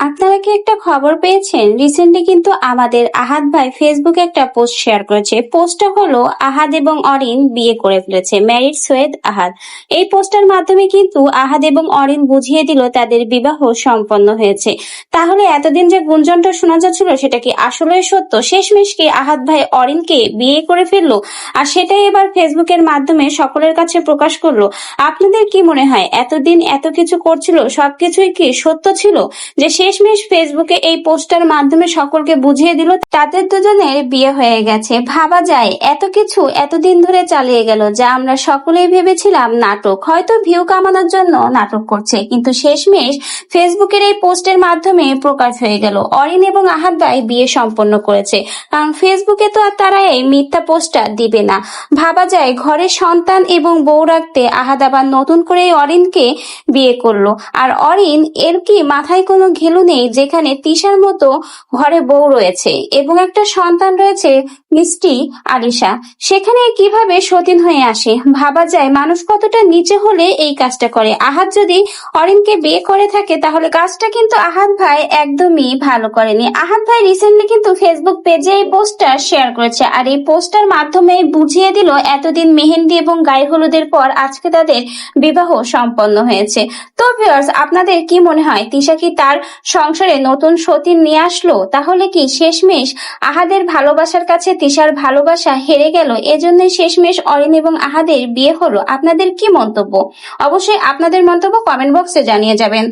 আপনারা কি একটা খবর পেয়েছেন? রিসেন্টলি কিন্তু আমাদের আহাদ ভাই ফেসবুকে একটা পোস্ট শেয়ার করেছে। পোস্টটা হলো আহাদ এবং অরিন বিয়ে করে ফেলেছে ম্যারিড সৈয়দ আহাদ এই পোস্টার মাধ্যমে কিন্তু আহাদ এবং অরিন বুঝিয়ে দিল তাদের বিবাহ সম্পন্ন হয়েছে। তাহলে এতদিন যে গুঞ্জনটা শোনা যাচ্ছিল, সেটা কি আসলে সত্য? শেষমেশ কি আহাদ ভাই অরিনকে বিয়ে করে ফেলল? আর সেটাই এবার ফেসবুকের মাধ্যমে সকলের কাছে প্রকাশ করল। আপনাদের কি মনে হয়, এতদিন এত কিছু করছিল, সবকিছুই কি সত্য ছিল? যে শেষমেশ ফেসবুকে এই পোস্টার মাধ্যমে সকলকে বুঝিয়ে দিল, তাদের দুজনের বিয়ে হয়ে গেছে। ভাবা যায়, এত কিছু এতদিন ধরে চালিয়ে গেল যা আমরা সকলেই ভেবেছিলাম নাটক। হয়তো ভিউ কামানোর জন্য নাটক করছে, কিন্তু শেষমেশ ফেসবুকের এই পোস্টের মাধ্যমে প্রকাশ হয়ে গেল। অরিন এবং আহাদ ভাই বিয়ে সম্পন্ন করেছে। কারণ ফেসবুকে তো আর তারা এই মিথ্যা পোস্টার দিবে না। ভাবা যায় ঘরে সন্তান এবং বউ রাখতে আহাদ আবার নতুন করে অরিনকে বিয়ে করল। আর অরিন এর কি মাথায় কোনো ঘেলু নেই যেখানে তিশার মতো ঘরে বউ রয়েছে এবং একটা সন্তান রয়েছে, মিষ্টি আলিশা, সেখানে কীভাবে সতীন হয়ে আসে? ভাবা যায় মানুষ কতটা নিচে হলে এই কাজটা করে। আহাদ যদি অরিনকে বিয়ে করে থাকে, তাহলে কাজটা কিন্তু আহাদ ভাই একদমই ভালো করেনি। আহাদ ভাই রিসেন্টলি কিন্তু ফেসবুক পেজে এই পোস্টার শেয়ার করেছে আর এই পোস্টার মাধ্যমে বুঝিয়ে দিল এতদিন মেহেন্দি এবং গায়ে হলুদের পর আজকে তাদের বিবাহ সম্পন্ন হয়েছে। তো ভিউয়ার্স আপনাদের কি মনে হয়? তিশা কি তার সংসারে নতুন সতীন নিয়ে আসলো, তাহলে কি শেষমেশ আহাদের ভালোবাসার কাছে তিশার ভালোবাসা হেরে গেল? এজন্য শেষমেশ অরিন এবং আহাদের বিয়ে হলো। আপনাদের কি মন্তব্য? অবশ্যই আপনাদের মন্তব্য কমেন্ট বক্সে জানিয়ে যাবেন।